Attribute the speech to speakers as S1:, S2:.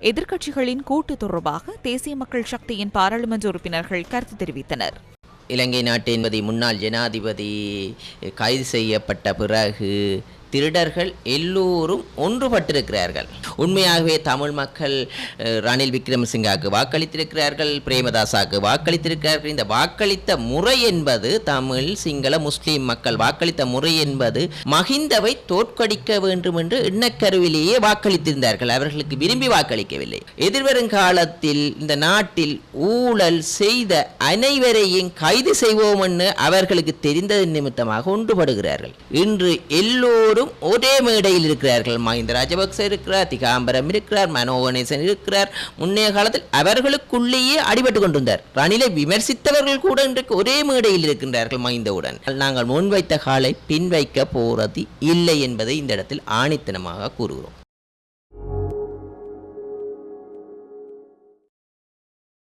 S1: எதிர்க்கட்சிகளின் கூட்டு தொடர்பாக தேசிய மக்கள் சக்தியின் பாராளுமன்ற உறுப்பினர்கள் கருத்து தெரிவித்தனர்.
S2: இலங்கை நாட்டின் முன்னாள் ஜனாதிபதி கைது செய்யப்பட்ட பிறகு திருடர்கள் எல்லோரும் ஒன்றுபட்டிருக்கிறார்கள். உண்மையாகவே தமிழ் மக்கள் ரணில் விக்ரமசிங்காவுக்கு வாக்களித்திருக்கிறார்கள் பிரேமதாசாவுக்கு வாக்களித்திருக்கிறார்கள். இந்த வாக்களித்த முறை என்பது தமிழ் சிங்கள முஸ்லீம் மக்கள் வாக்களித்த முறை என்பது மஹிந்தவை தோற்கடிக்க வேண்டும் என்று எண்ணக்கருவிலேயே வாக்களித்திருந்தார்கள். அவர்களுக்கு விரும்பி வாக்களிக்கவில்லை. எதிர்வரும் காலத்தில் இந்த நாட்டில் ஊழல் செய்த அனைவரையும் கைது செய்வோம் என்று அவர்களுக்கு தெரிந்தது நிமித்தமாக ஒன்றுபடுகிறார்கள். இன்று எல்லோரும் ஒரே மேடையில் இருக்கிறார்கள். மஹிந்த ராஜபக்ச இருக்கிறார் திகாம்பரம் இருக்கிறார் மனோ கணேசன் இருக்கிறார். முன்னைய காலத்தில் அவர்களுக்குள்ளேயே அடிபட்டு கொண்டிருந்தார். ரணிலை விமர்சித்தவர்கள் கூட இன்றைக்கு ஒரே மேடையில் இருக்கின்றார்கள் மஹிந்தவுடன் நாங்கள் முன்வைத்த காலை பின்வைக்க போறது இல்லை என்பதை இந்த இடத்தில் ஆணித்தனமாக கூறுகிறோம்.